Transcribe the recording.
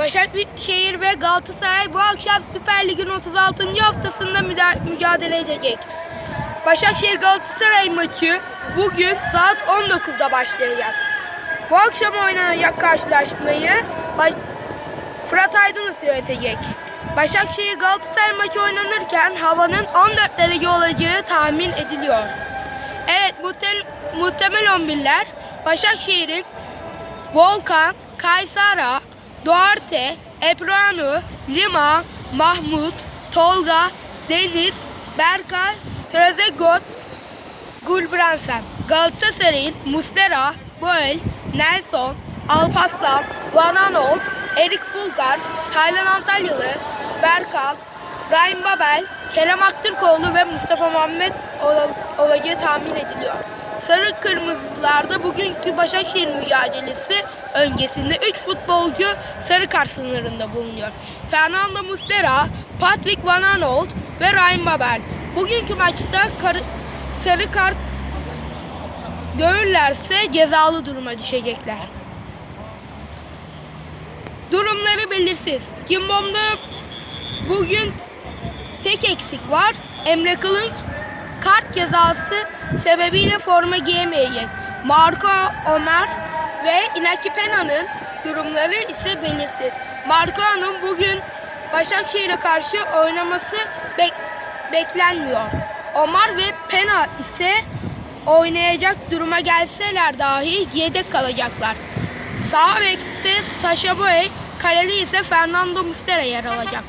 Başakşehir ve Galatasaray bu akşam Süper Lig'in 36. haftasında mücadele edecek. Başakşehir Galatasaray maçı bugün saat 19'da başlayacak. Bu akşam oynanacak karşılaşmayı baş- Fırat Aydınus yönetecek. Başakşehir Galatasaray maçı oynanırken havanın 14 derece olacağı tahmin ediliyor. Evet muhtemel, muhtemel 11'ler Başakşehir'in Volkan, Kaysara, Duarte, Ebranu, Lima, Mahmut, Tolga, Deniz, Berkay, Trezeguet, Gulbransen, Galatasaray'ın Mustera, Boel, Nelson, Alpaslan, Van Aanholt, Erik Bulgar, Taylan Antalyalı, Berkan, Brahim Babel, Kerem Aktürkoğlu ve Mustafa Muhammed ol- olacağı tahmin ediliyor. Sarı Kırmızılarda bugünkü Başakşehir mücadelesi öncesinde 3 futbolcu sarı kart sınırında bulunuyor. Fernando Muslera, Patrick Van Aanholt ve Ryan Babel. Bugünkü maçta sarı kart görürlerse cezalı duruma düşecekler. Durumları belirsiz. Kimbom'da bugün tek eksik var. Emre Kılınç kart cezası sebebiyle forma giyemeyecek. Marco Ömer ve Inaki Pena'nın durumları ise belirsiz. Marco'nun bugün Başakşehir'e karşı oynaması bek- beklenmiyor. Omar ve Pena ise oynayacak duruma gelseler dahi yedek kalacaklar. Sağ bekte Sasha Boye, kalede ise Fernando Muslera yer alacak.